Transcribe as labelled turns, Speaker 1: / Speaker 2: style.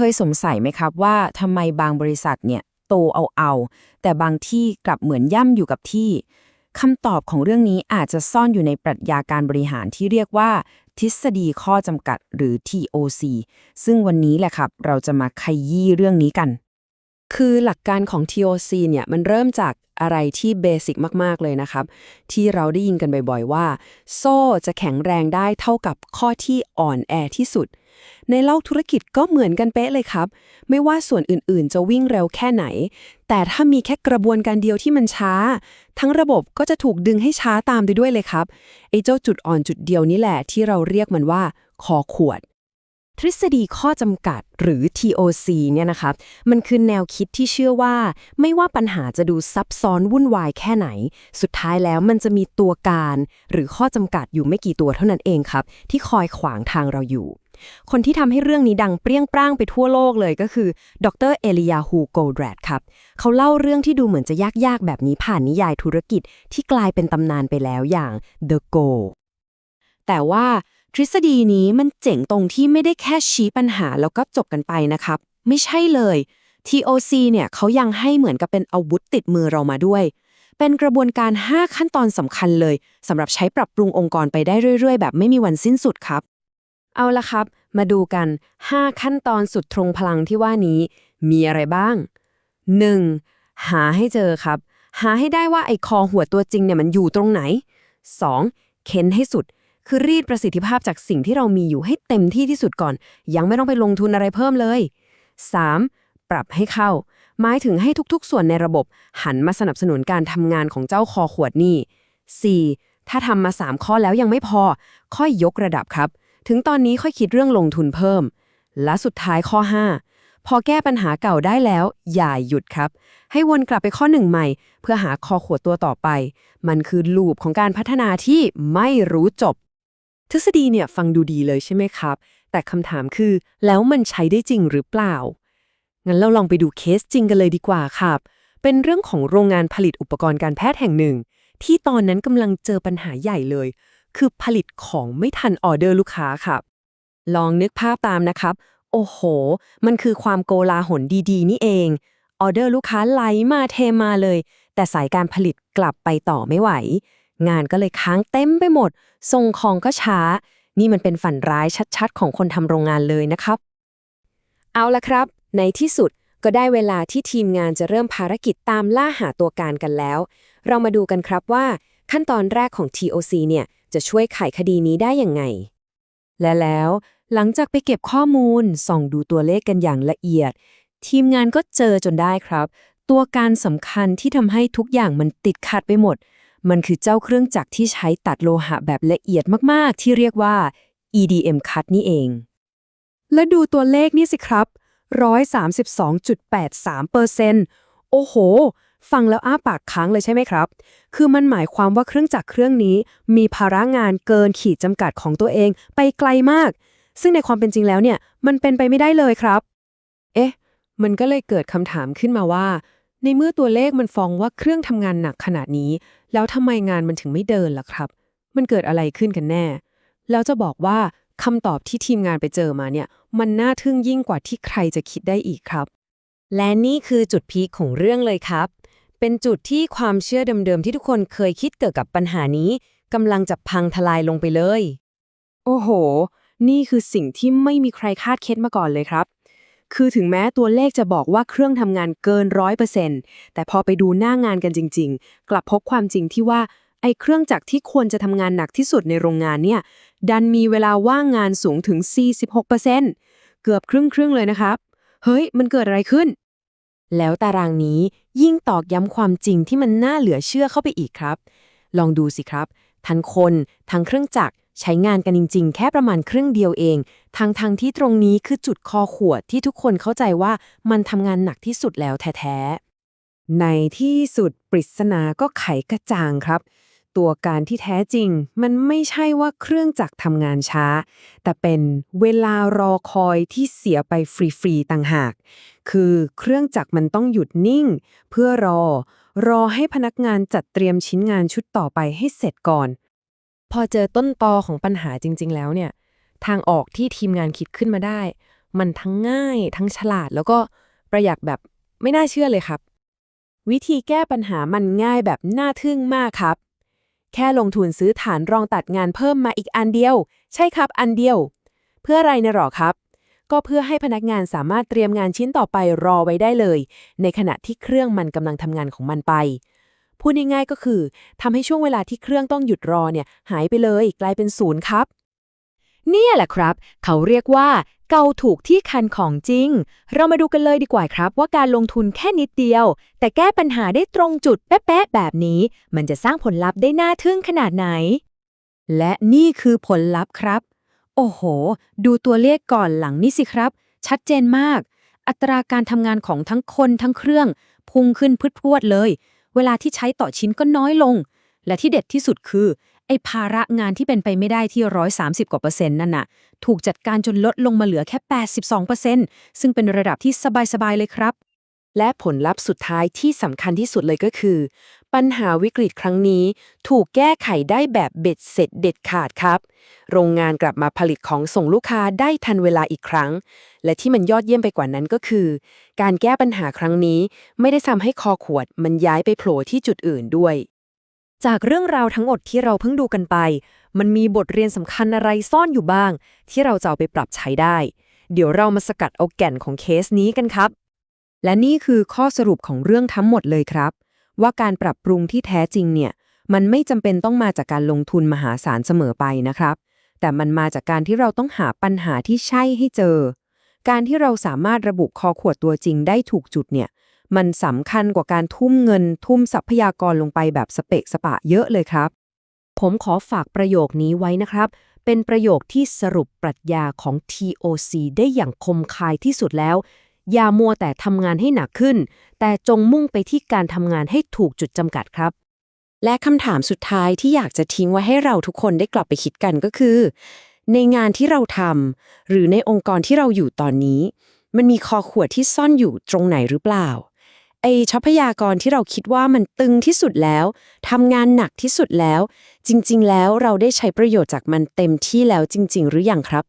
Speaker 1: เคยสงสัยไหมครับว่าทำไมบางบริษัทเนี่ยโตเอาเอาๆแต่บางที่กลับเหมือนย่ำอยู่กับที่คำตอบของเรื่องนี้อาจจะซ่อนอยู่ในปรัชญาการบริหารที่เรียกว่า ทฤษฎีข้อจำกัดหรือ TOC ซึ่งวันนี้แหละครับ เราจะมาขยี้เรื่องนี้กัน
Speaker 2: คือหลักการของ TOC เนี่ยมันเริ่มจากอะไรที่เบสิกมาก ๆ เลยนะครับ ที่เราได้ยินกันบ่อย ๆ ว่า โซ่จะแข็งแรงได้เท่ากับข้อที่อ่อนแอที่สุด ในโลกธุรกิจก็เหมือนกันเป๊ะเลยครับ ไม่ว่าส่วนอื่นๆ จะวิ่งเร็วแค่ไหน แต่ถ้ามีแค่กระบวนการเดียวที่มันช้า ทั้งระบบก็จะถูกดึงให้ช้าตามไปด้วยเลยครับไอ้เจ้าจุดอ่อนจุดเดียวนี่แหละที่เราเรียกมันว่าคอขวด ทฤษฎีข้อจำกัดหรือ TOC เนี่ยนะครับมันคือแนวคิดที่เชื่อว่า ไม่ว่าปัญหาจะดูซับซ้อนวุ่นวายแค่ไหน สุดท้ายแล้วมันจะมีตัวการ หรือข้อจำกัดอยู่ไม่กี่ตัวเท่านั้นเองครับ ที่คอยขวางทางเราอยู่ คนที่ทำให้เรื่องนี้ดังเปรี้ยงปร้างไปทั่วโลกเลยก็คือ ดรเอลียาฮูโกลแดรดครับ เขาเล่าเรื่องที่ดูเหมือนจะยากๆแบบนี้ผ่านนิยายธุรกิจที่กลายเป็นตำนานไปแล้วอย่าง The Go แต่ว่า ทฤษฎีนี้มันเจ๋งตรงที่ไม่ได้แค่ชี้ปัญหาแล้วก็จบกันไปนะครับ ไม่ใช่เลย TOC เนี่ยเขายังให้เหมือนกับเป็นอาวุธติดมือเรามาด้วย เป็นกระบวนการ 5 ขั้นตอนสำคัญเลยสำหรับใช้ปรับปรุงองค์กรไปได้เรื่อย ๆ แบบไม่มีวันสิ้นสุดครับ เอาละครับ มาดูกัน 5 ขั้นตอนสุดตรงพลังที่ว่านี้ มีอะไรบ้าง 1. หาให้เจอครับ หาให้ได้ว่าไอ้คอหัวตัวจริงเนี่ยมันอยู่ตรงไหน 2. เค้นให้สุด คือรีดประสิทธิภาพจากสิ่งที่เรามีอยู่ให้เต็มที่ที่สุดก่อน ยังไม่ต้องไปลงทุนอะไรเพิ่มเลย 3. ปรับให้เข้า หมายถึงให้ทุกๆ ส่วนในระบบ หันมาสนับสนุนการทำงานของเจ้าคอขวดนี่ 4. ถ้าทำมา 3 ข้อแล้วยังไม่พอ ค่อยยกระดับครับ ถึงตอนนี้ค่อยคิดเรื่องลงทุนเพิ่ม และสุดท้ายข้อ 5 พอแก้ปัญหาเก่าได้แล้ว อย่าหยุดครับ ให้วนกลับไปข้อหนึ่งใหม่ เพื่อหาคอขวดตัวต่อไป มันคือลูปของการพัฒนาที่ไม่รู้จบ ทฤษฎีเนี่ยฟังดูดีเลยใช่ไหมครับ แต่คำถามคือ แล้วมันใช้ได้จริงหรือเปล่า งั้นเราลองไปดูเคสจริงกันเลยดีกว่าครับ เป็นเรื่องของโรงงานผลิตอุปกรณ์การแพทย์แห่งหนึ่ง ที่ตอนนั้นกำลังเจอปัญหาใหญ่เลย คือผลิตของไม่ทันออเดอร์ลูกค้าครับ ลองนึกภาพตามนะครับ โอ้โห มันคือความโกลาหลดีๆ นี่เองออเดอร์ลูกค้าไหลมาเทมาเลย แต่สายการผลิตกลับไปต่อไม่ไหว งานก็เลยค้างเต็มไปหมด ส่งของก็ช้า นี่มันเป็นฝันร้ายชัดๆ ของคนทำโรงงานเลยนะครับ เอาละครับ ในที่สุดก็ได้เวลาที่ทีมงานจะเริ่มภารกิจตามล่าหาตัวการกันแล้ว เรามาดูกันครับว่า ขั้นตอนแรกของ TOC เนี่ย จะช่วยไขคดีนี้ได้ยังไง และแล้วหลังจากไปเก็บข้อมูล ส่องดูตัวเลขกันอย่างละเอียด ทีมงานก็เจอจนได้ครับ ตัวการสำคัญที่ทำให้ทุกอย่างมันติดขัดไปหมด มันคือเจ้าเครื่องจักรที่ใช้ตัดโลหะแบบละเอียดมากๆ ที่เรียกว่า EDM cut นี่เอง และดูตัวเลขนี่สิครับ 132.83เปอร์เซนต์โอ้โห ฟังแล้วอ้าปากค้างเลยใช่ไหมครับ คือมันหมายความว่าเครื่องจักรเครื่องนี้ มีภาระงานเกินขีดจำกัดของตัวเองไปไกลมาก ซึ่งในความเป็นจริงแล้วเนี่ย มันเป็นไปไม่ได้เลยครับ เอ๊ะ มันก็เลยเกิดคำถามขึ้นมาว่า ในเมื่อตัวเลขมันฟ้องว่าเครื่องทำงานหนักขนาดนี้ แล้วทำไมงานมันถึงไม่เดินล่ะครับ มันเกิดอะไรขึ้นกันแน่ แล้วจะบอกว่าคำตอบที่ทีมงานไปเจอมาเนี่ย มันน่าทึ่งยิ่งกว่าที่ใครจะคิดได้อีกครับ และนี่คือจุดพีคของเรื่องเลยครับ เป็นจุดที่ความเชื่อเดิมๆที่ทุกคนเคยคิดเกี่ยวกับปัญหานี้กำลังจะพังทลายลงไปเลย โอ้โห นี่คือสิ่งที่ไม่มีใครคาดคิดมาก่อนเลยครับ คือถึงแม้ตัวเลขจะบอกว่าเครื่องทำงานเกินร้อยเปอร์เซ็นต์แต่พอไปดูหน้างานกันจริง ๆ กลับพบความจริงที่ว่าไอ้เครื่องจักรที่ควรจะทำงานหนักที่สุดในโรงงานเนี่ย ดันมีเวลาว่างงานสูงถึง 46%เกือบครึ่งครึ่งๆเลยนะครับ เฮ้ย มันเกิดอะไรขึ้น แล้วตารางนี้ยิ่งตอกย้ำความจริงที่มันน่าเหลือเชื่อเข้าไปอีกครับ ลองดูสิครับ ทั้งคน ทั้งเครื่องจักร ใช้งานกันจริง ๆ แค่ประมาณครึ่งเดียวเองทั้งทงที่ตรงนี้คือจุดคอขวดที่ทุกคนเข้าใจว่ามันทำงานหนักที่สุดแล้วแท้ๆ ในที่สุดปริศนาก็ไขกระจ่างครับ ตัวการที่แท้จริง มันไม่ใช่ว่าเครื่องจักรทำงานช้า แต่เป็นเวลารอคอยที่เสียไปฟรีๆต่างหาก คือเครื่องจักรมันต้องหยุดนิ่ง เพื่อรอ รอให้พนักงานจัดเตรียมชิ้นงานชุดต่อไปให้เสร็จก่อน พอเจอต้นตอของปัญหาจริง ๆ แล้วเนี่ย ทางออกที่ทีมงานคิดขึ้นมาได้ มันทั้งง่าย ทั้งฉลาด แล้วก็ประหยัดแบบไม่น่าเชื่อเลยครับ วิธีแก้ปัญหามันง่ายแบบน่าทึ่งมากครับ แค่ลงทุนซื้อฐานรองตัดงานเพิ่มมาอีกอันเดียว ใช่ครับอันเดียว เพื่ออะไรนะหรอครับ ก็เพื่อให้พนักงานสามารถเตรียมงานชิ้นต่อไปรอไว้ได้เลย ในขณะที่เครื่องมันกำลังทำงานของมันไป พูดง่ายๆก็คือทำให้ช่วงเวลาที่เครื่องต้องหยุดรอเนี่ยหายไปเลยกลายเป็นศูนย์ครับ
Speaker 3: เนี่ยแหละครับ เขาเรียกว่าเกาถูกที่คันของจริง เรามาดูกันเลยดีกว่าครับว่าการลงทุนแค่นิดเดียว แต่แก้ปัญหาได้ตรงจุดแป๊ะๆแบบนี้ มันจะสร้างผลลัพธ์ได้น่าทึ่งขนาดไหน
Speaker 1: และนี่คือผลลัพธ์ครับ โอ้โห ดูตัวเลขก่อนหลังนี่สิครับ ชัดเจนมาก อัตราการทำงานของทั้งคนทั้งเครื่อง พุ่งขึ้นพึดพรวดเลย เวลาที่ใช้ต่อชิ้นก็น้อยลง และที่เด็ดที่สุดคือ ไอ้ภาระงานที่เป็นไปไม่ได้ที่ร้อยสากว่าเปอร์เซ็นต์นั่นน่ะ ถูกจัดการจนลดลงมาเหลือแค่ 82เปอร์เซ็นต์ซึ่งเป็นระดับที่สบายๆเลยครับ
Speaker 2: และผลลัพธ์สุดท้ายที่สำคัญที่สุดเลยก็คือ ปัญหาวิกฤตครั้งนี้ ถูกแก้ไขได้แบบเบ็ดเสร็จเด็ดขาดครับ โรงงานกลับมาผลิตของส่งลูกค้าได้ทันเวลาอีกครั้ง และที่มันยอดเยี่ยมไปกว่านั้นก็คือ การแก้ปัญหาครั้งนี้ไม่ได้ทำให้คอขวดมันย้ายไปโผล่ที่จุดอื่นด้วย
Speaker 3: จากเรื่องราวทั้งหมดที่เราเพิ่งดูกันไป มันมีบทเรียนสำคัญอะไรซ่อนอยู่บ้าง ที่เราจะเอาไปปรับใช้ได้ เดี๋ยวเรามาสกัดเอาแก่นของเคสนี้กันครับ
Speaker 1: และนี่คือข้อสรุปของเรื่องทั้งหมดเลยครับ ว่าการปรับปรุงที่แท้จริงเนี่ย มันไม่จำเป็นต้องมาจากการลงทุนมหาศาลเสมอไปนะครับ แต่มันมาจากการที่เราต้องหาปัญหาที่ใช่ให้เจอ การที่เราสามารถระบุคอขวดตัวจริงได้ถูกจุดเนี่ย มันสำคัญกว่าการทุ่มเงิน ทุ่มทรัพยากรลงไปแบบสเปะสปะเยอะเลยครับ
Speaker 3: ผมขอฝากประโยคนี้ไว้นะครับ เป็นประโยคที่สรุปปรัชญาของ TOC ได้อย่างคมคายที่สุดแล้ว อย่ามัวแต่ทำงานให้หนักขึ้น แต่จงมุ่งไปที่การทำงานให้ถูกจุดจำกัดครับ
Speaker 2: และคำถามสุดท้ายที่อยากจะทิ้งไว้ให้เราทุกคนได้กลับไปคิดกันก็คือ ในงานที่เราทำหรือในองค์กรที่เราอยู่ตอนนี้ มันมีคอขวดที่ซ่อนอยู่ตรงไหนหรือเปล่าไอทรัพยากรที่เราคิดว่ามันตึงที่สุดแล้วทำงานหนักที่สุดแล้ว จริง ๆ แล้วเราได้ใช้ประโยชน์จากมันเต็มที่แล้วจริง ๆ หรือยังครับ